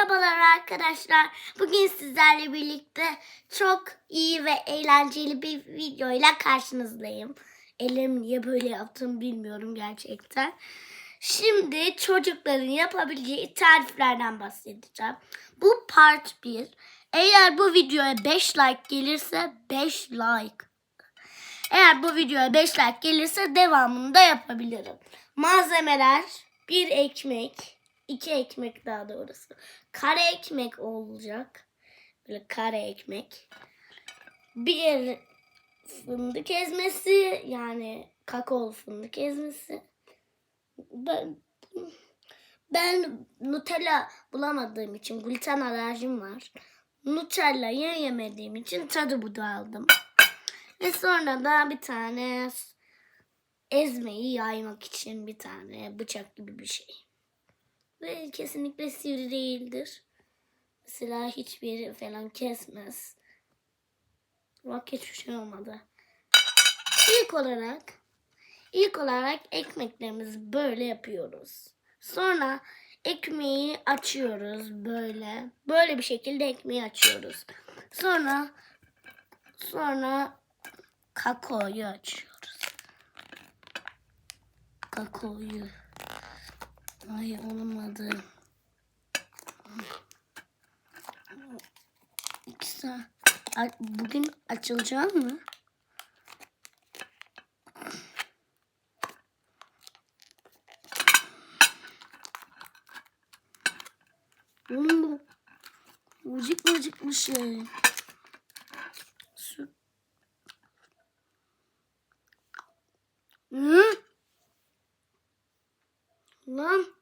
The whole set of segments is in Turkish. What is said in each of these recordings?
Merhabalar arkadaşlar. Bugün sizlerle birlikte çok iyi ve eğlenceli bir videoyla karşınızdayım. Ellerimi niye böyle yaptım bilmiyorum gerçekten. Şimdi çocukların yapabileceği tariflerden bahsedeceğim. Bu part 1. Eğer bu videoya 5 like gelirse 5 like. Eğer bu videoya 5 like gelirse devamını da yapabilirim. Malzemeler bir ekmek, iki ekmek daha doğrusu. Kare ekmek olacak. Böyle kare ekmek. Bir fındık ezmesi yani kakaolu fındık ezmesi. Ben, ben Nutella bulamadığım için gluten alerjim var. Nutella yemediğim için tadı budu aldım. Ve sonra da bir tane ezmeyi yaymak için bir tane bıçak gibi bir şey. Ve kesinlikle sivri değildir. Mesela hiçbir yeri falan kesmez. Bak hiçbir şey olmadı. İlk olarak ilk olarak ekmeklerimizi böyle yapıyoruz. Sonra ekmeği açıyoruz böyle. Böyle bir şekilde ekmeği açıyoruz. Sonra sonra kakaoyu açıyoruz. Kakaoyu. Ay olmadı. İki saat. Bugün açılacak mı? Oğlum bu vıcık vıcık bir şey. Su. Hı? Lan.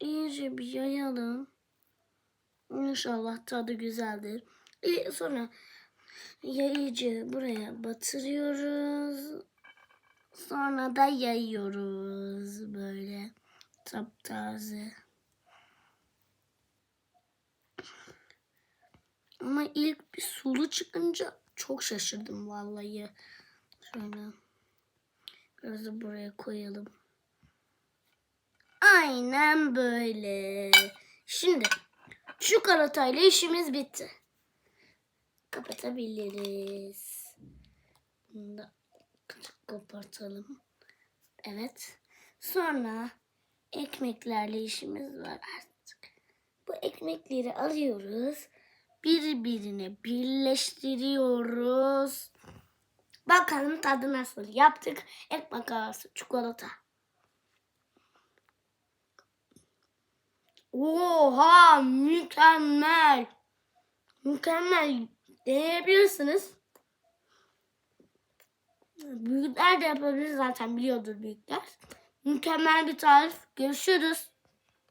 İyice bir yayalım. İnşallah tadı güzeldir. E, sonra iyice buraya batırıyoruz. Sonra da yayıyoruz böyle taptaze. Ama ilk bir sulu çıkınca çok şaşırdım vallahi. Şöyle biraz da buraya koyalım. Aynen böyle. Şimdi çikolatayla işimiz bitti. Kapatabiliriz. Bunu da kopartalım. Evet. Sonra ekmeklerle işimiz var artık. Bu ekmekleri alıyoruz. Birbirine birleştiriyoruz. Bakalım tadı nasıl. Yaptık. Ekmek arası çikolata. Oha mükemmel. Mükemmel. Deneyebilirsiniz. Büyükler de yapabilir zaten biliyordur büyükler. Mükemmel bir tarif. Görüşürüz.